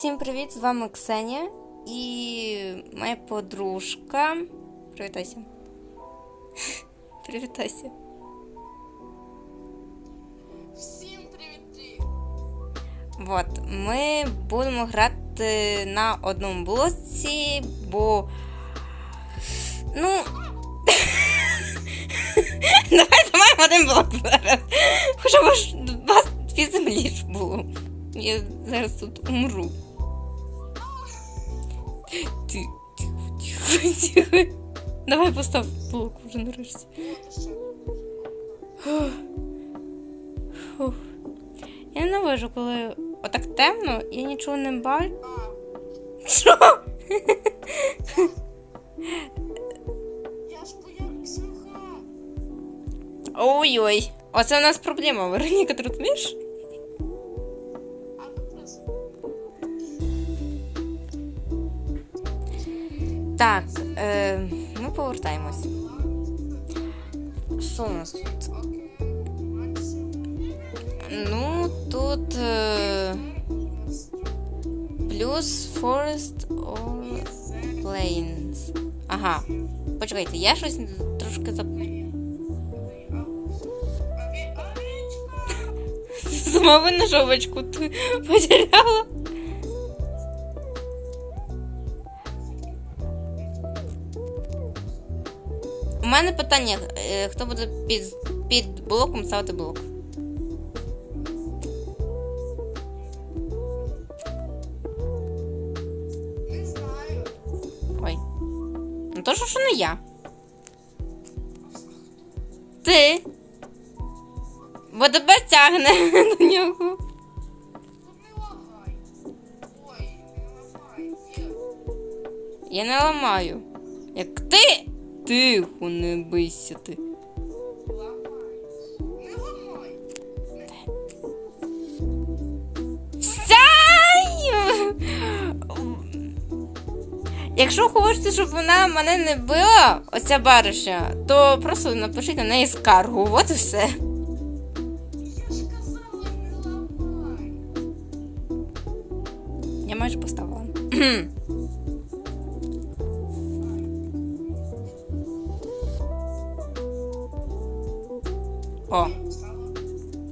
Всім привіт! З вами Ксенія і моя подружка. Привітайся. Привітайся. Всім привіт! Вот, ми будемо грати на одному блоці, бо. Ну. Давай зламаємо один блок зараз. Хоча б вас дві землі ж було. Я зараз тут умру. Тихо. Давай постав блок вже нарешті. Я ненавижу, коли отак темно, я нічого не бачу. Що? я ж Ой-ой. Оце у нас проблема, Вероніка, ти розумієш? Так, е, ми повертаємось. Що у нас тут? Ну, тут е, плюс Forest or Plains. Ага. Почекайте, я щось трошки зап... Сама винна жовочку ти потеряла. Мене питання, е, хто буде під, під блоком ставити блок? Ой. Ну то що, не я. Ти. Бо тебе тягне до нього. Я не ламаю. Як ти. Тихо, не бийся ти. Якщо хочете, щоб вона мене не била, оця бариша, то просто напишіть на неї скаргу. От і все. Я ж казала, не лагай. Я майже поставила.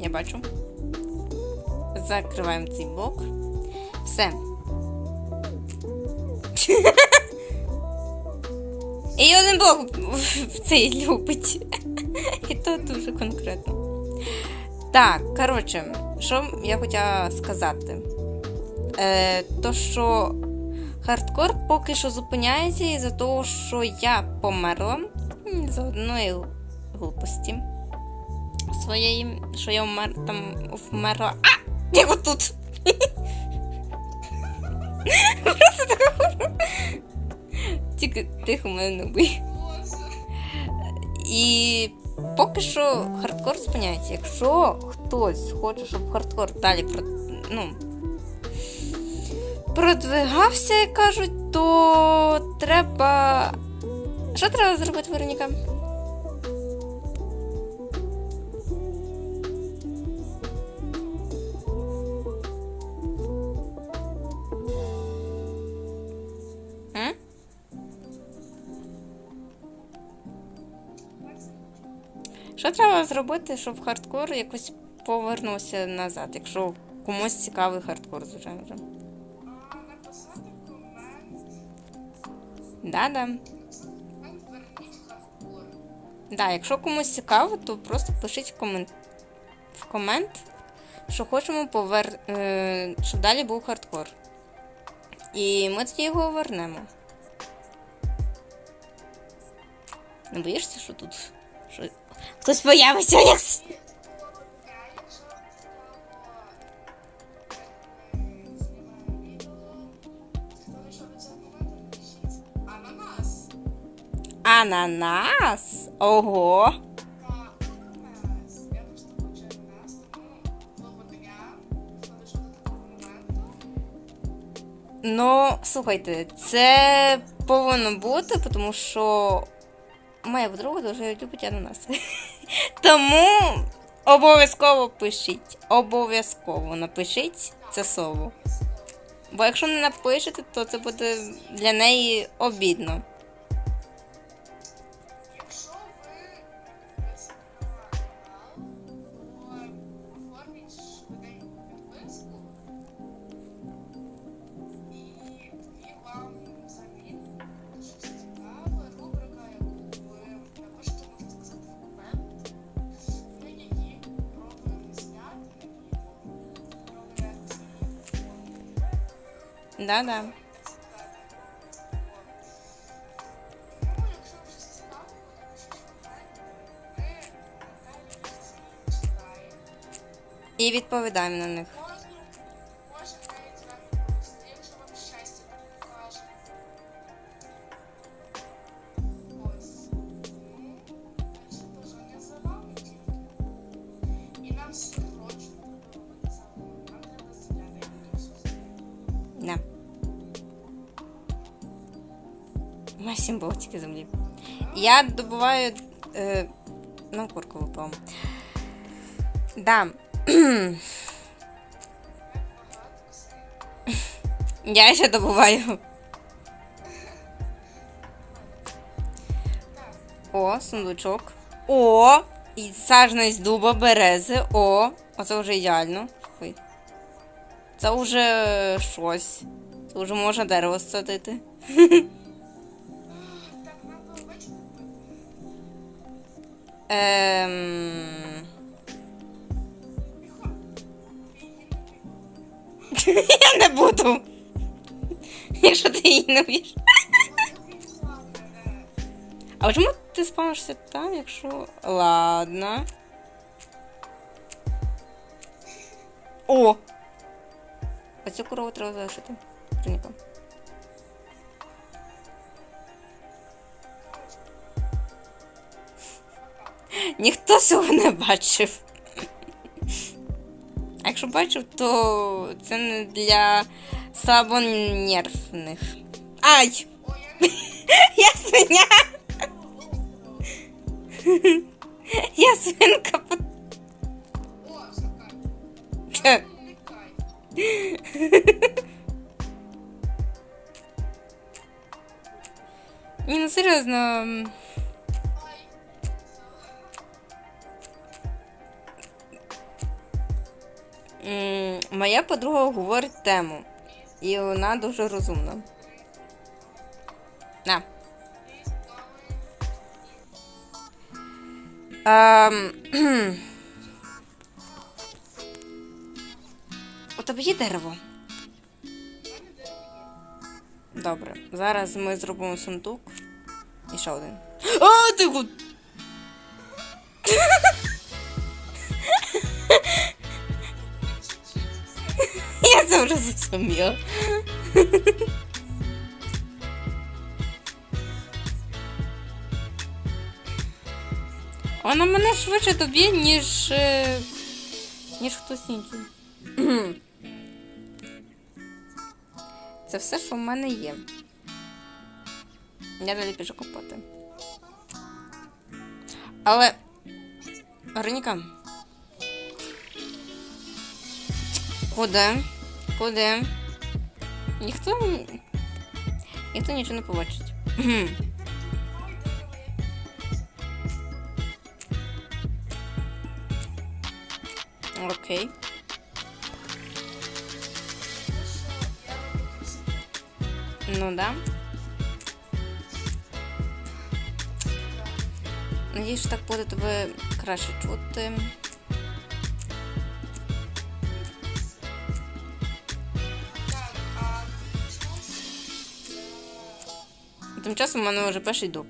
Я бачу. Закриваємо цей блок. Все. І один блок цей любить. І то дуже конкретно. Так, коротше, що я хотіла сказати? Е, то, що хардкор поки що зупиняється із-за того, що я померла з одної глупості своєї, що я вмер, там вмерла. А! Я отут! Просто так. Тільки тихо мене не бий. І поки що хардкор зупиняється. Якщо хтось хоче, щоб хардкор далі про, ну, продвигався, як кажуть, то треба. Що треба зробити, Вероніка? Треба зробити, щоб хардкор якось повернувся назад, якщо комусь цікавий хардкор, вже. А написати комент. Да-да. Да, якщо комусь цікаво, то просто пишіть в комент, в комент що хочемо повер... е, щоб далі був хардкор. І ми тоді його вернемо. Не боїшся, що тут що... хтось появиться, як. Ананас. Ого! Ну, слухайте, це повинно бути, тому що моя подруга дуже любить ананаси. Тому Обов'язково пишіть. Обов'язково напишіть це слово. Бо якщо не напишете, то це буде для неї обідно. Читаємо. І відповідаємо на них. У мене землі. Я добуваю. Е, на курку випав. Да. Я ще добуваю. О, сундучок. О! І сажність дуба берези. О! Оце вже ідеально. Ой. Це вже щось. Це вже можна дерево садити. Ем... Я не буду. Якщо ти її не вб'єш. А чому ти спавишся там, якщо. Ладно. О! А цю корову треба залишити. Приніка. Ніхто цього не бачив. А якщо бачив, то це не для слабонервних. Ай! Я свиня! Я свинка. О, Сакар. Ні, ну серйозно. Моя подруга говорить тему. І вона дуже розумна. На. Ем. У тебе є дерево? Добре. Зараз ми зробимо сундук. І ще один. А, ти гуд! Я вже. Вона мене швидше доб'є, ніж. е, ніж хтось інший. Це все, що в мене є. Я далі пішу копати. Але. Вероніка. Куди? Куди? Ніхто. Ніхто нічого не побачить. Окей. Ну да. Надіюсь, що так буде тебе краще чути. Тим часом у мене вже перший дуб.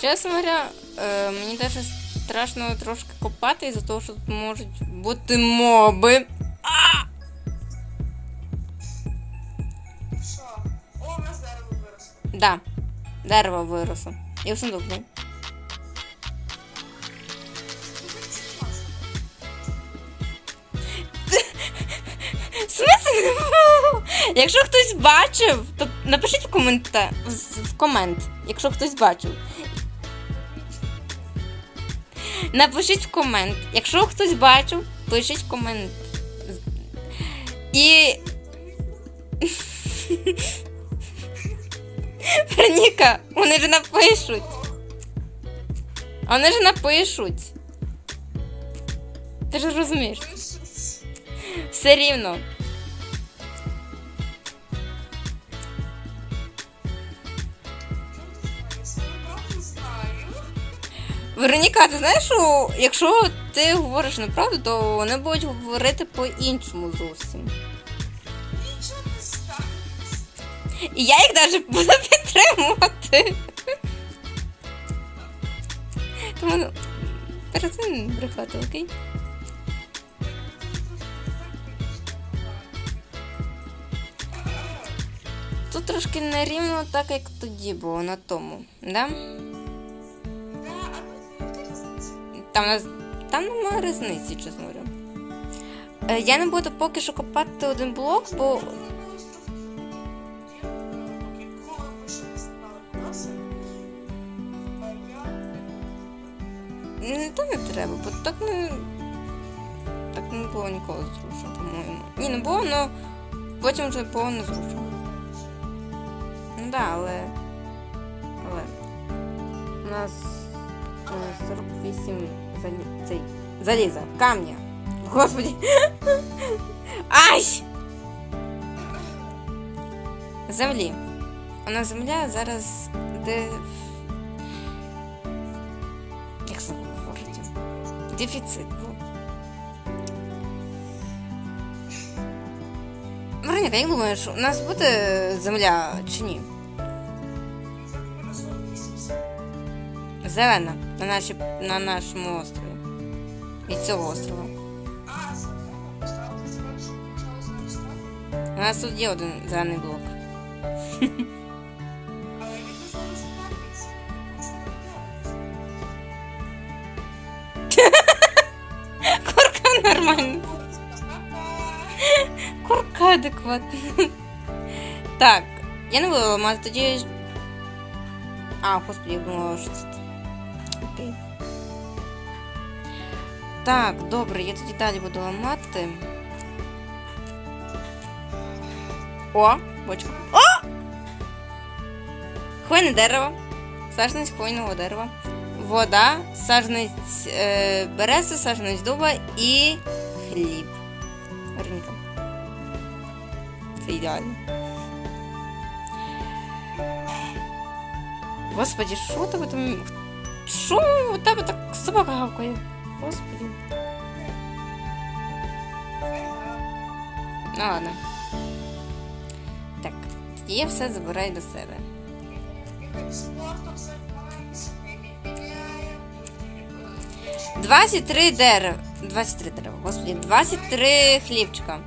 Чесно говоря, е, мені даже страшно трошки копати із-за того, що тут можуть бути моби. Що? О, у нас дерево виросло. Да, дерево виросло. І в сундук, да? Якщо хтось бачив, то напишіть в коментар в комент. Якщо хтось бачив. Напишіть в комент. Якщо хтось бачив, пишіть комент. І. Вероніка, вони ж напишуть. Вони ж напишуть. Ти ж розумієш. Все рівно. Вероніка, ти знаєш, що якщо ти говориш неправду, то вони будуть говорити по-іншому зовсім. І я їх навіть буду підтримувати. Тому ну, перестань брехати, окей? Тут трошки нерівно, так як тоді було на тому, да? Там, нас- там немає різниці, чесно говоря. Е, Я не буду поки що копати один блок, бо М, Та не треба, бо так не. Так не було ніколи зручно, по-моєму. Ні, не було, але потім вже було незручно. Ну да, але. Але. У нас е, 48 залі... цей. Заліза. Камня. Господи. Ай! Землі. У нас земля зараз де. Як це говорить? Дефіцит. Вероніка, як думаєш, у нас буде земля чи ні? Зелена на, наші, на нашому острові. Від цього острова. У нас тут є один зелений блок. Курка нормально. Курка адекватна. Так, я не буду ламати тоді. А, господи, я думала, що це. Так, добре, я тоді далі буду ламати. О, бочка. О! Хвойне дерево. Сажнець хвойного дерева. Вода, сажнець е, берези, сажнець дуба і хліб. Вероніка. Це ідеально. Господи, що тебе там? Що у тебе так собака гавкає? Господи. Ну ладно. Так, я все забираю до себе. Міняємо. 23 дерева. 23 дерева, господи, 23 хлібчика.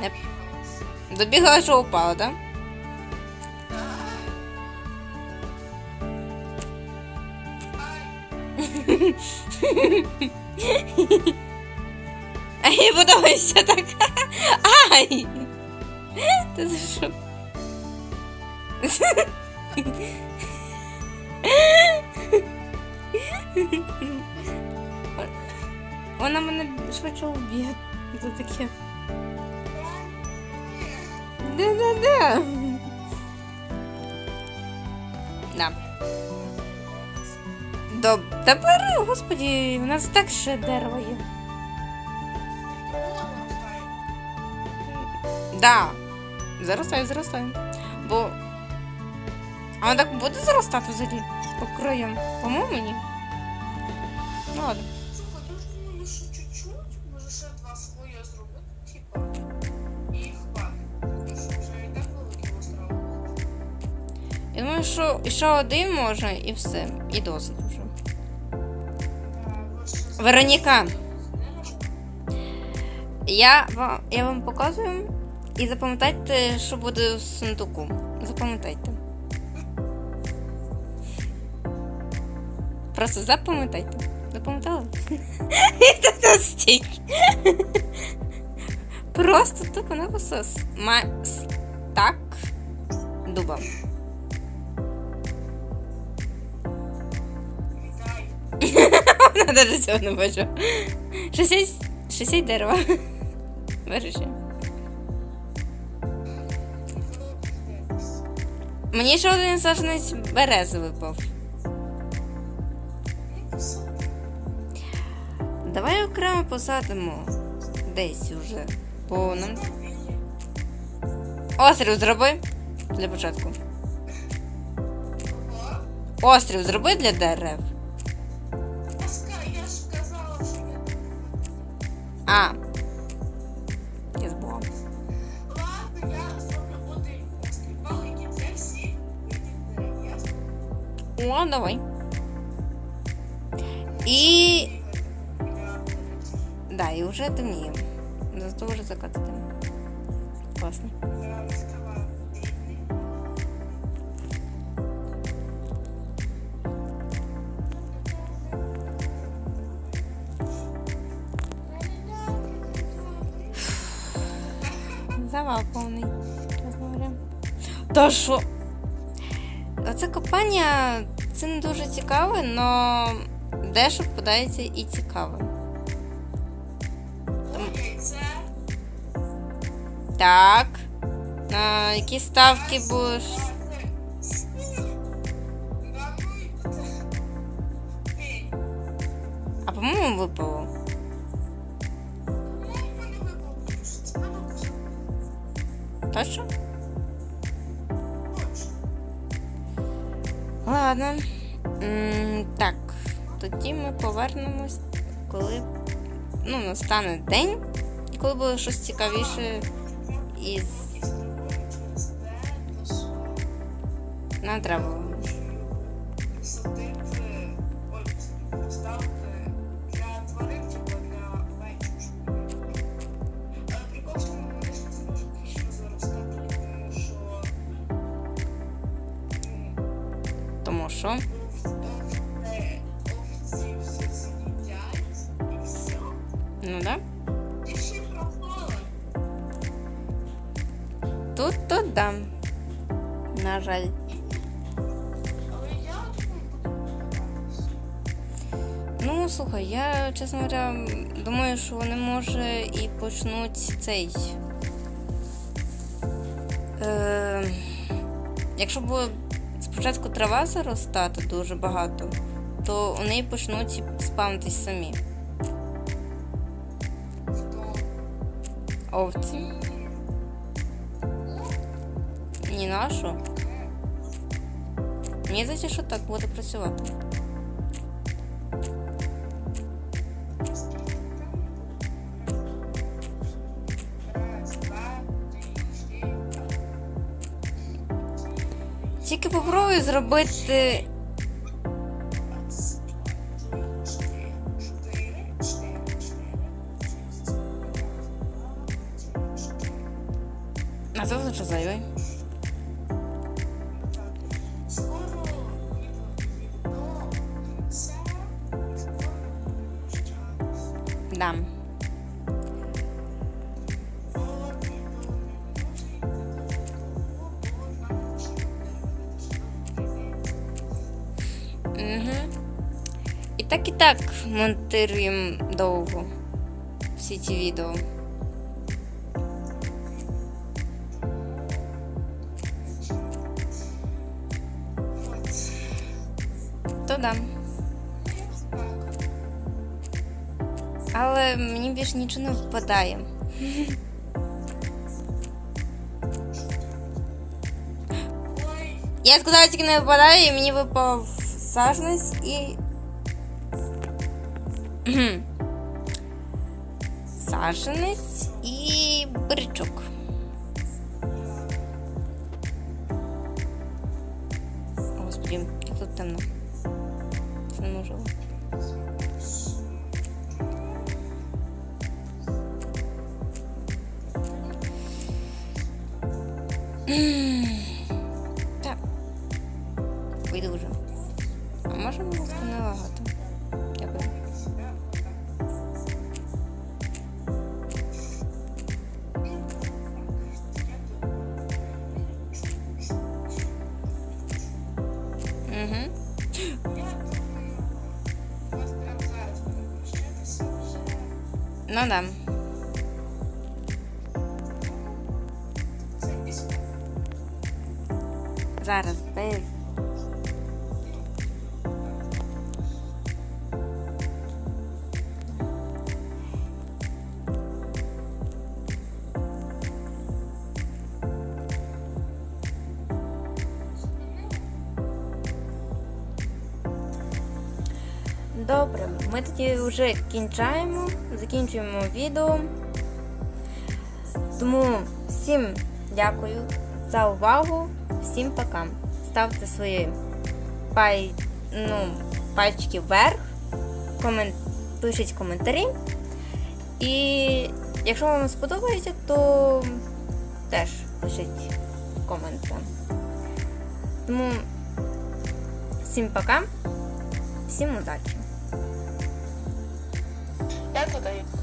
Не... Добігала, що упала, так? А Ти за що? Вона мене швидше уб'є. Це таке. Да-да-да. Да. Доб... Та бери, господі, у нас так ще дерево є. Да. Заростаю, заростаю. Бо. А воно так буде заростати взагалі? По краям. По-моєму, ні. Ну ладно. Я думаю, що може ще один можна і все. І досить вже. Вероніка, я вам, я вам показую і запам'ятайте, що буде в сундуку. Запам'ятайте. Просто запам'ятайте. Запам'ятали? Просто тупо написано ма... стак дуба. Вона навіть цього не бачу. 60, 60 дерева. Вирішив. Мені ще один саженець берези випав. Давай окремо посадимо десь уже. Бо нам. Острів зроби для початку. Острів зроби для дерев. І. Я- Да, і вже темніє. Зато вже закат відкриваю бідний. Завал повний. чесно говоря. Та що? Оце копання це не дуже цікаве, але дешево подається і цікаве. Так. А, які ставки будеш? А по-моєму випало. Ладно. М, так, тоді ми повернемось, коли ну, настане день, і коли буде щось цікавіше із. Нам треба. Все. Ну да. Тут то да. На жаль. Ну, слухай, я, чесно говоря, думаю, що вони може і почнуть цей. Е, якщо буде спочатку трава заростати дуже багато, то вони почнуть спавнитись самі. Овці. Ні на. Мені здається, що так буде працювати. Два, три, чотири. А це лише зайвий. Скоро так і так монтуємо довго всі ці відео. То да. Але мені більше нічого не впадає. Ой, Я сказала, тільки не випадає, і мені випав сажність і. Саженець і бричок. Ну да. Добре, ми тоді вже кінчаємо, закінчуємо відео. Тому всім дякую за увагу, всім пока. Ставте свої пай, ну, пальчики вверх, комен, пишіть коментарі. І якщо вам сподобається, то теж пишіть коменти. Тому всім пока, всім удачі! Я додаю.